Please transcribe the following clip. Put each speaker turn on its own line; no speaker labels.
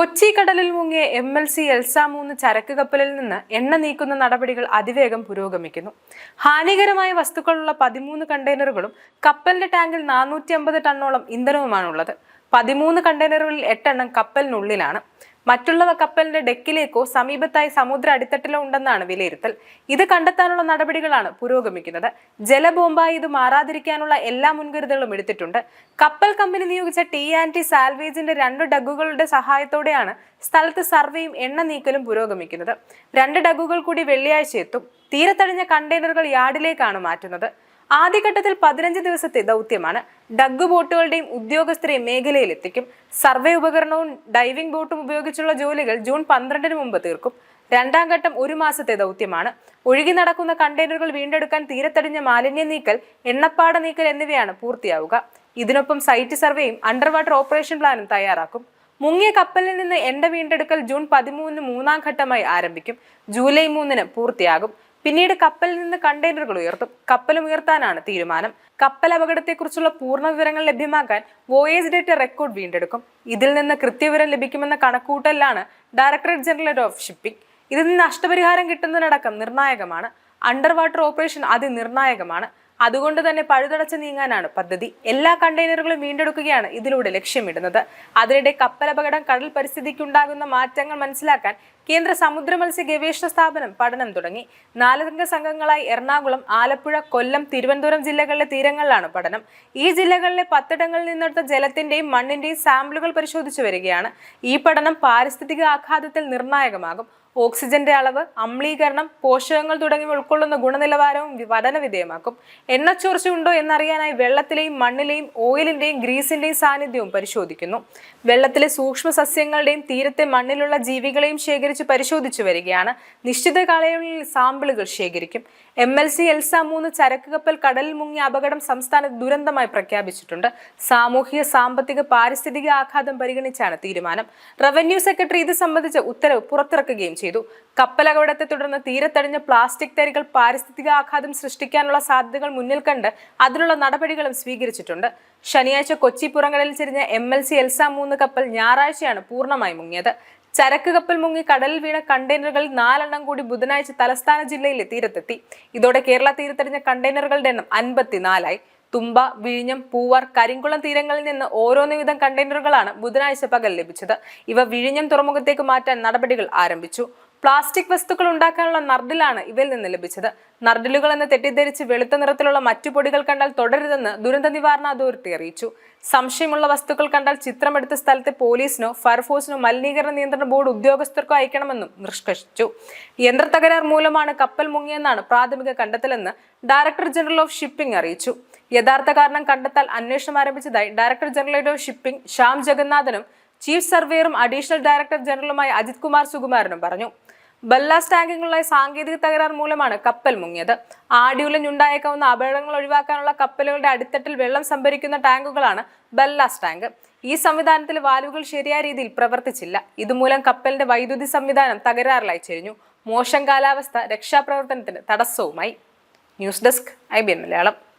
കൊച്ചി കടലിൽ മുങ്ങിയ M L C Elsa മൂന്ന് ചരക്ക് കപ്പലിൽ നിന്ന് എണ്ണ നീക്കുന്ന നടപടികൾ അതിവേഗം പുരോഗമിക്കുന്നു. ഹാനികരമായ വസ്തുക്കളുള്ള പതിമൂന്ന് കണ്ടെയ്നറുകളും കപ്പലിന്റെ ടാങ്കിൽ നാനൂറ്റി അമ്പത് ടണ്ണോളം ഇന്ധനവുമാണുള്ളത്. പതിമൂന്ന് കണ്ടെയ്നറുകളിൽ എട്ടെണ്ണം കപ്പലിനുള്ളിലാണ്. മറ്റുള്ളവ കപ്പലിന്റെ ഡെക്കിലേക്കോ സമീപത്തായി സമുദ്ര അടിത്തട്ടിലോ ഉണ്ടെന്നാണ് വിലയിരുത്തൽ. ഇത് കണ്ടെത്താനുള്ള നടപടികളാണ് പുരോഗമിക്കുന്നത്. ജലബോംബായി ഇത് മാറാതിരിക്കാനുള്ള എല്ലാ മുൻകരുതലുകളും എടുത്തിട്ടുണ്ട്. കപ്പൽ കമ്പനി നിയോഗിച്ച ടി ആൻഡ് സാൽവേജിന്റെ രണ്ട് ഡഗുകളുടെ സഹായത്തോടെയാണ് സ്ഥലത്ത് സർവേയും എണ്ണ നീക്കലും പുരോഗമിക്കുന്നത്. രണ്ട് ഡഗുകൾ കൂടി വെള്ളിയാഴ്ച എത്തും. തീരത്തടിഞ്ഞ കണ്ടെയ്നറുകൾ യാർഡിലേക്കാണ് മാറ്റുന്നത്. ആദ്യഘട്ടത്തിൽ പതിനഞ്ച് ദിവസത്തെ ദൗത്യമാണ്. ഡഗ് ബോട്ടുകളുടെയും ഉദ്യോഗസ്ഥരെയും മേഖലയിലെത്തിക്കും. സർവേ ഉപകരണവും ഡൈവിംഗ് ബോട്ടും ഉപയോഗിച്ചുള്ള ജോലികൾ ജൂൺ പന്ത്രണ്ടിന് മുമ്പ് തീർക്കും. രണ്ടാം ഘട്ടം ഒരു മാസത്തെ ദൗത്യമാണ്. ഒഴുകി നടക്കുന്ന കണ്ടെയ്നറുകൾ വീണ്ടെടുക്കാൻ തീരത്തടിഞ്ഞ മാലിന്യ നീക്കൽ എണ്ണപ്പാട നീക്കൽ എന്നിവയാണ് പൂർത്തിയാവുക. ഇതിനൊപ്പം സൈറ്റ് സർവേയും അണ്ടർ വാട്ടർ ഓപ്പറേഷൻ പ്ലാനും തയ്യാറാക്കും. മുങ്ങിയ കപ്പലിൽ നിന്ന് എണ്ണ വീണ്ടെടുക്കൽ ജൂൺ പതിമൂന്നിന് മൂന്നാം ഘട്ടമായി ആരംഭിക്കും. ജൂലൈ മൂന്നിന് പൂർത്തിയാകും. പിന്നീട് കപ്പലിൽ നിന്ന് കണ്ടെയ്നറുകൾ ഉയർത്തും. കപ്പലും ഉയർത്താനാണ് തീരുമാനം. കപ്പൽ അപകടത്തെക്കുറിച്ചുള്ള പൂർണ വിവരങ്ങൾ ലഭ്യമാക്കാൻ വോയേജ് ഡേറ്റ റെക്കോർഡ് വീണ്ടെടുക്കും. ഇതിൽ നിന്ന് കൃത്യവിവരം ലഭിക്കുമെന്ന കണക്കൂട്ടലാണ് ഡയറക്ടറേറ്റ് ജനറൽ ഓഫ് ഷിപ്പിംഗ്. ഇതിൽ നിന്ന് നഷ്ടപരിഹാരം കിട്ടുന്നതിനടക്കം നിർണായകമാണ്. അണ്ടർ വാട്ടർ ഓപ്പറേഷൻ അതിനിർണായകമാണ്. അതുകൊണ്ട് തന്നെ പഴുതടച്ച് നീങ്ങാനാണ് പദ്ധതി. എല്ലാ കണ്ടെയ്നറുകളും വീണ്ടെടുക്കുകയാണ് ഇതിലൂടെ ലക്ഷ്യമിടുന്നത്. അതിനിടെ കപ്പലപകടം കടൽ പരിസ്ഥിതിക്കുണ്ടാകുന്ന മാറ്റങ്ങൾ മനസ്സിലാക്കാൻ കേന്ദ്ര സമുദ്ര മത്സ്യ ഗവേഷണ സ്ഥാപനം പഠനം തുടങ്ങി. നാലംഗ സംഘങ്ങളായി എറണാകുളം ആലപ്പുഴ കൊല്ലം തിരുവനന്തപുരം ജില്ലകളിലെ തീരങ്ങളിലാണ് പഠനം. ഈ ജില്ലകളിലെ പത്തിടങ്ങളിൽ നിന്നെടുത്ത ജലത്തിന്റെയും മണ്ണിന്റെയും സാമ്പിളുകൾ പരിശോധിച്ചു വരികയാണ്. ഈ പഠനം പാരിസ്ഥിതിക ആഘാതത്തിൽ നിർണായകമാകും. ഓക്സിജന്റെ അളവ് അമ്ലീകരണം പോഷകങ്ങൾ തുടങ്ങി ഉൾക്കൊള്ളുന്ന ഗുണനിലവാരവും പഠന വിധേയമാക്കും. എണ്ണച്ചോർച്ച ഉണ്ടോ എന്നറിയാനായി വെള്ളത്തിലെയും മണ്ണിലെയും ഓയിലിന്റെയും ഗ്രീസിന്റെയും സാന്നിധ്യവും പരിശോധിക്കുന്നു. വെള്ളത്തിലെ സൂക്ഷ്മ സസ്യങ്ങളുടെയും തീരത്തെ മണ്ണിലുള്ള ജീവികളെയും ശേഖരിച്ച് പരിശോധിച്ചു വരികയാണ്. നിശ്ചിത കാലയളവിൽ സാമ്പിളുകൾ ശേഖരിക്കും. എം എൽ സി എൽസ മൂന്ന് ചരക്ക് കപ്പൽ കടലിൽ മുങ്ങിയ അപകടം സംസ്ഥാനത്ത് ദുരന്തമായി പ്രഖ്യാപിച്ചിട്ടുണ്ട്. സാമൂഹിക സാമ്പത്തിക പാരിസ്ഥിതിക ആഘാതം പരിഗണിച്ചാണ് തീരുമാനം. റവന്യൂ സെക്രട്ടറി ഇത് സംബന്ധിച്ച ഉത്തരവ് പുറത്തിറക്കുകയും ചെയ്തു. കപ്പലകടത്തെ തുടർന്ന് തീരത്തടിഞ്ഞ പ്ലാസ്റ്റിക് തരികൾ പാരിസ്ഥിതിക ആഘാതം സൃഷ്ടിക്കാനുള്ള സാധ്യതകൾ മുന്നിൽ കണ്ട് അതിനുള്ള നടപടികളും സ്വീകരിച്ചിട്ടുണ്ട്. ശനിയാഴ്ച കൊച്ചി പുറങ്കടലിൽ ചെരിഞ്ഞ എം എൽ സി എൽസ മൂന്ന് കപ്പൽ ഞായറാഴ്ചയാണ് പൂർണമായി മുങ്ങിയത്. ചരക്ക് കപ്പൽ മുങ്ങി കടലിൽ വീണ കണ്ടെയ്നറുകളിൽ നാലെണ്ണം കൂടി ബുധനാഴ്ച തലസ്ഥാന ജില്ലയിലെ തീരത്തെത്തി. ഇതോടെ കേരള തീരത്തടിഞ്ഞ കണ്ടെയ്നറുകളുടെ എണ്ണം അൻപത്തിനാലായി. തുമ്പ വിഴിഞ്ഞം പൂവാർ കരിങ്കുളം തീരങ്ങളിൽ നിന്ന് ഓരോന്ന് വീതം കണ്ടെയ്നറുകളാണ് ബുധനാഴ്ച പകൽ ലഭിച്ചത്. ഇവ വിഴിഞ്ഞം തുറമുഖത്തേക്ക് മാറ്റാൻ നടപടികൾ ആരംഭിച്ചു. പ്ലാസ്റ്റിക് വസ്തുക്കൾ ഉണ്ടാക്കാനുള്ള നർഡിലാണ് ഇവയിൽ നിന്ന് ലഭിച്ചത്. നർഡിലുകൾ എന്ന് തെറ്റിദ്ധരിച്ച് വെളുത്ത നിറത്തിലുള്ള മറ്റു പൊടികൾ കണ്ടാൽ തുടരുതെന്ന് ദുരന്ത നിവാരണ അതോറിറ്റി അറിയിച്ചു. സംശയമുള്ള വസ്തുക്കൾ കണ്ടാൽ ചിത്രമെടുത്ത സ്ഥലത്തെ പോലീസിനോ ഫയർഫോഴ്സിനോ മലിനീകരണ നിയന്ത്രണ ബോർഡ് ഉദ്യോഗസ്ഥർക്കോ അയക്കണമെന്നും നിഷ്കർഷിച്ചു യന്ത്ര തകരാർ മൂലമാണ് കപ്പൽ മുങ്ങിയെന്നാണ് പ്രാഥമിക കണ്ടെത്തലെന്ന് ഡയറക്ടർ ജനറൽ ഓഫ് ഷിപ്പിംഗ് അറിയിച്ചു. യഥാർത്ഥ കാരണം കണ്ടെത്താൽ അന്വേഷണം ആരംഭിച്ചതായി director general of shipping Shyam ജഗന്നാഥനും chief സർവേയറും അഡീഷണൽ ഡയറക്ടർ ജനറലുമായ അജിത് കുമാർ സുകുമാരനും പറഞ്ഞു. ബല്ലാസ് ടാങ്കിങ്ങുള്ള സാങ്കേതിക തകരാർ മൂലമാണ് കപ്പൽ മുങ്ങിയത്. ആടിയുലഞ്ഞുണ്ടായേക്കാവുന്ന അപകടങ്ങൾ ഒഴിവാക്കാനുള്ള കപ്പലുകളുടെ അടിത്തട്ടിൽ വെള്ളം സംഭരിക്കുന്ന ടാങ്കുകളാണ് ബല്ലാസ് ടാങ്ക്. ഈ സംവിധാനത്തിൽ വാൽവുകൾ ശരിയായ രീതിയിൽ പ്രവർത്തിച്ചില്ല. ഇതുമൂലം കപ്പലിന്റെ വൈദ്യുതി സംവിധാനം തകരാറിലായി ചെരിഞ്ഞു. മോശം കാലാവസ്ഥ രക്ഷാപ്രവർത്തനത്തിന് തടസ്സവുമായി. News desk I B Malayalam.